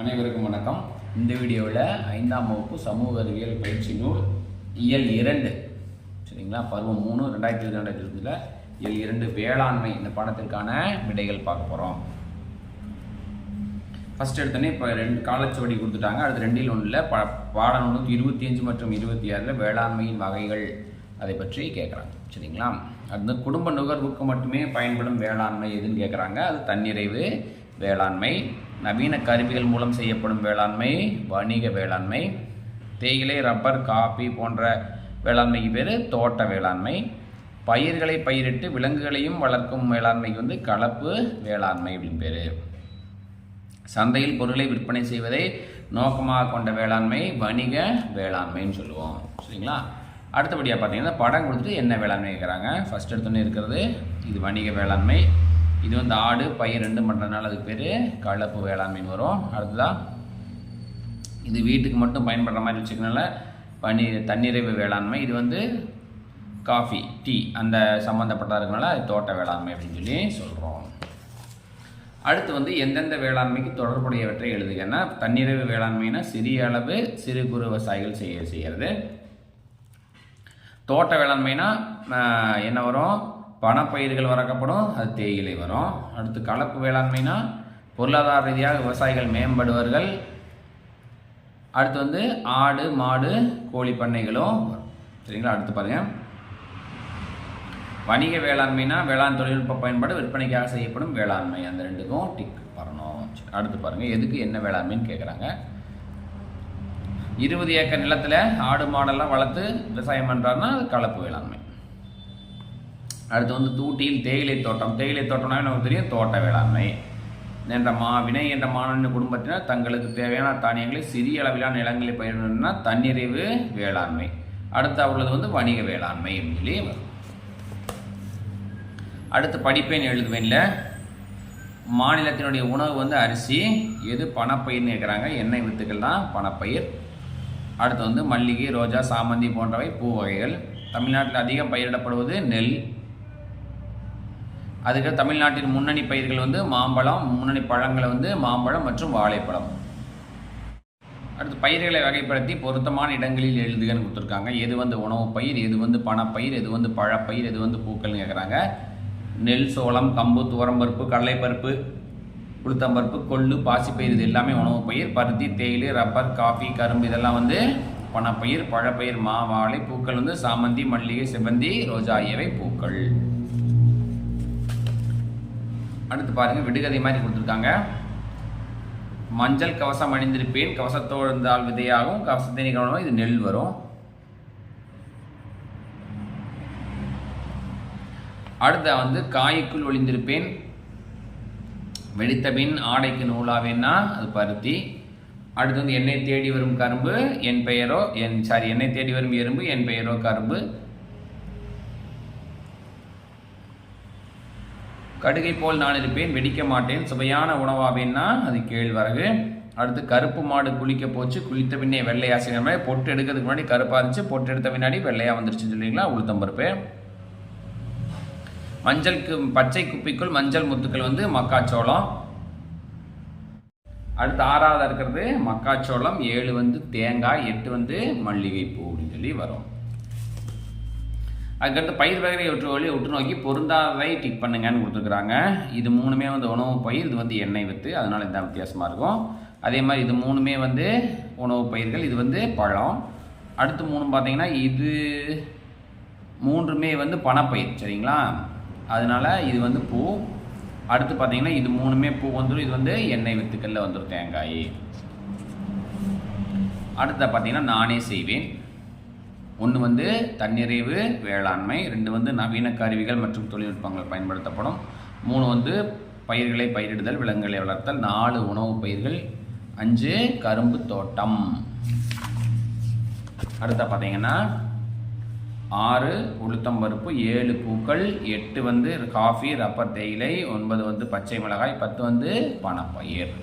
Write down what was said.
அனைவருக்கும் வணக்கம். இந்த வீடியோவில் ஐந்தாம் வகுப்பு சமூக அறிவியல் பயிற்சி நூல் இயல் இரண்டு. சரிங்களா? பருவம் மூணு ரெண்டாயிரத்தி இருபது ரெண்டாயிரத்தி இருபதில் இயல் இரண்டு வேளாண்மை இந்த பாடத்திற்கான விடைகள் பார்க்க போகிறோம் ஃபஸ்ட் எடுத்தோன்னே இப்போ ரெண்டு காலச்சுவடி கொடுத்துட்டாங்க. அடுத்து ரெண்டில் ஒன்றில் ப பாடம் நூற்றி இருபத்தி அஞ்சு மற்றும் இருபத்தி ஆறில் வேளாண்மையின் வகைகள் அதை பற்றி கேட்குறாங்க. சரிங்களா? அது குடும்ப நுகர்வுக்கு மட்டுமே பயன்படும் வேளாண்மை எதுன்னு கேட்குறாங்க. அது தன்னிறைவு வேளாண்மை நவீன கருவிகள் மூலம் செய்யப்படும் வேளாண்மை வணிக வேளாண்மை தேயிலை ரப்பர் காபி போன்ற வேளாண்மைக்கு பேர் தோட்ட வேளாண்மை. பயிர்களை பயிரிட்டு விலங்குகளையும் வளர்க்கும் வேளாண்மைக்கு வந்து கலப்பு வேளாண்மை அப்படின்னு பேர். சந்தையில் பொருளை விற்பனை செய்வதை நோக்கமாக கொண்ட வேளாண்மை வணிக வேளாண்மைன்னு சொல்லுவோம். சரிங்களா? அடுத்தபடியாக பார்த்தீங்கன்னா படம் கொடுத்துட்டு என்ன வேளாண்மை கேட்குறாங்க ஃபஸ்ட் எடுத்தோன்னே இருக்கிறது இது வணிக வேளாண்மை. இது வந்து ஆடு பயிர் ரெண்டு பண்ணுறதுனால அதுக்கு பேர் கலப்பு வேளாண்மைன்னு வரும். அடுத்ததாக இது வீட்டுக்கு மட்டும் பயன்படுற மாதிரி வச்சுக்கனால பனி தன்னிறைவு வேளாண்மை இது வந்து காஃபி டீ அந்த சம்மந்தப்பட்டதாக இருக்கனால அது தோட்ட வேளாண்மை அப்படின்னு சொல்லி சொல்கிறோம் அடுத்து வந்து எந்தெந்த வேளாண்மைக்கு தொடர்புடையவற்றை எழுதுகன்னா தன்னிறைவு வேளாண்மைனா சிறிய அளவு சிறு குறு விவசாயிகள் செய்ய செய்கிறது தோட்ட வேளாண்மைனா என்ன வரும்? பணப்பயிர்கள் வரக்கப்படும் அது தேயிலை வரும். அடுத்து கலப்பு வேளாண்மைனா பொருளாதார ரீதியாக விவசாயிகள் மேம்படுவார்கள் அடுத்து வந்து ஆடு மாடு கோழி பண்ணைகளும் சரிங்களா? அடுத்து பாருங்கள் வணிக வேளாண்மைனா வேளாண் தொழில்நுட்ப பயன்பாடு விற்பனைக்காக செய்யப்படும் வேளாண்மை. அந்த ரெண்டுக்கும் டிக் வரணும். அடுத்து பாருங்கள் எதுக்கு என்ன வேளாண்மைன்னு கேட்குறாங்க இருபது ஏக்கர் நிலத்தில் ஆடு மாடெல்லாம் வளர்த்து விவசாயம் பண்ணுறாருன்னா அது கலப்பு வேளாண்மை. அடுத்து வந்து தூட்டியில் தேயிலை தோட்டம். தேயிலை தோட்டம்னா நமக்கு தெரியும்? தோட்ட வேளாண்மை. என்ற மா வினை என்ற மாணவனின் குடும்பத்தினர் தங்களுக்கு தேவையான தானியங்களை சிறிய அளவிலான நிலங்களில் பயிரிடணும்னா தன்னிறைவு வேளாண்மை. அடுத்து அவர்களது வந்து வணிக வேளாண்மை சொல்லி வரும் அடுத்து படிப்பேன் எழுதுவேன்ல. மாநிலத்தினுடைய உணவு வந்து அரிசி. எது பணப்பயிர்னு கேட்குறாங்க. எண்ணெய் வித்துக்கள் தான் பணப்பயிர். அடுத்து வந்து மல்லிகை ரோஜா சாமந்தி போன்றவை பூ வகைகள். தமிழ்நாட்டில் அதிகம் பயிரிடப்படுவது நெல். அதுக்கு தமிழ்நாட்டின் முன்னணி பயிர்கள் வந்து மாம்பழம் முன்னணி பழங்களை வந்து மாம்பழம் மற்றும் வாழைப்பழம். அடுத்து பயிர்களை வகைப்படுத்தி பொருத்தமான இடங்களில் எழுதுகன்னு கொடுத்துருக்காங்க. எது வந்து உணவு பயிர் எது வந்து பணப்பயிர் எது வந்து பழப்பயிர் எது வந்து பூக்கள்னு கேட்குறாங்க நெல் சோளம் கம்பு துவரம்பருப்பு கடலைப்பருப்பு உளுத்தம்பருப்பு கொள்ளு பாசிப்பயிர் இது எல்லாமே உணவு பயிர். பருத்தி தேயிலை ரப்பர் காஃபி கரும்பு இதெல்லாம் வந்து பணப்பயிர் பழப்பயிர் மா வாழை பூக்கள் வந்து சாமந்தி மல்லிகை செவ்வந்தி ரோஜா ஆகியவை பூக்கள். அடுத்து பாருங்க விடுகதை மாதிரி கொடுத்துருக்காங்க. மஞ்சள் கவசம் அணிந்திருப்பேன் கவசத்தோடு இருந்தால் விதையாகும் கவசத்தை நீ இது நெல் வரும். அடுத்த வந்து காய்க்குள் ஒளிந்திருப்பேன் வெடித்த பின் ஆடைக்கு நூலாவேன்னா அது பருத்தி. அடுத்து வந்து என்னை தேடி வரும் கரும்பு என் பெயரோ என் சாரி என்னை தேடி வரும் எறும்பு என் பெயரோ கரும்பு. கடுகை போல் நான் இருப்பேன் வெடிக்க மாட்டேன் சுவையான உணவாவேன்னா அது கேழ்வரகு அடுத்து கருப்பு மாடு குளிக்க போச்சு குளித்த பின்னே வெள்ளையா ஆசிரியர் மாதிரி பொட்டு எடுக்கிறதுக்கு முன்னாடி கருப்பாக இருந்துச்சு பொட்டு எடுத்த பின்னாடி வெள்ளையாக வந்துருச்சுன்னு உளுத்தம் உளுத்தம்பருப்பு மஞ்சளுக்கு பச்சை குப்பிக்குள் மஞ்சள் முத்துக்கள் வந்து மக்காச்சோளம். அடுத்து ஆறாவது இருக்கிறது மக்காச்சோளம் ஏழு வந்து தேங்காய் எட்டு வந்து மல்லிகைப்பூ அப்படின்னு சொல்லி வரும். அதுக்கடுத்து பயிர் வகையை ஒற்று வழி உற்று நோக்கி பொருந்தாததை டிக் பண்ணுங்கன்னு கொடுத்துருக்குறாங்க. இது மூணுமே வந்து உணவு பயிர் இது வந்து எண்ணெய் வித்து அதனால இந்த வித்தியாசமாக இருக்கும். அதே மாதிரி இது மூணுமே வந்து உணவு பயிர்கள் இது வந்து பழம். அடுத்து மூணு பார்த்தீங்கன்னா இது மூன்றுமே வந்து பணப்பயிர் சரிங்களா? அதனால இது வந்து பூ. அடுத்து பார்த்தீங்கன்னா இது மூணுமே பூ வந்துடும் இது வந்து எண்ணெய் வித்துக்களில் வந்துடும் தேங்காய். அடுத்த பார்த்தீங்கன்னா நானே செய்வேன். ஒன்று வந்து தன்னிறைவு வேளாண்மை ரெண்டு வந்து நவீன கருவிகள் மற்றும் தொழில்நுட்பங்கள் பயன்படுத்தப்படும். மூணு வந்து பயிர்களை பயிரிடுதல் விலங்குகளை வளர்த்தல். நாலு உணவு பயிர்கள். அஞ்சு கரும்பு தோட்டம். அடுத்த பார்த்தீங்கன்னா ஆறு உளுத்தம்பருப்பு ஏழு பூக்கள் எட்டு வந்து காஃபி ரப்பர் தேயிலை ஒன்பது வந்து பச்சை மிளகாய் பத்து வந்து பணப்பயிர்.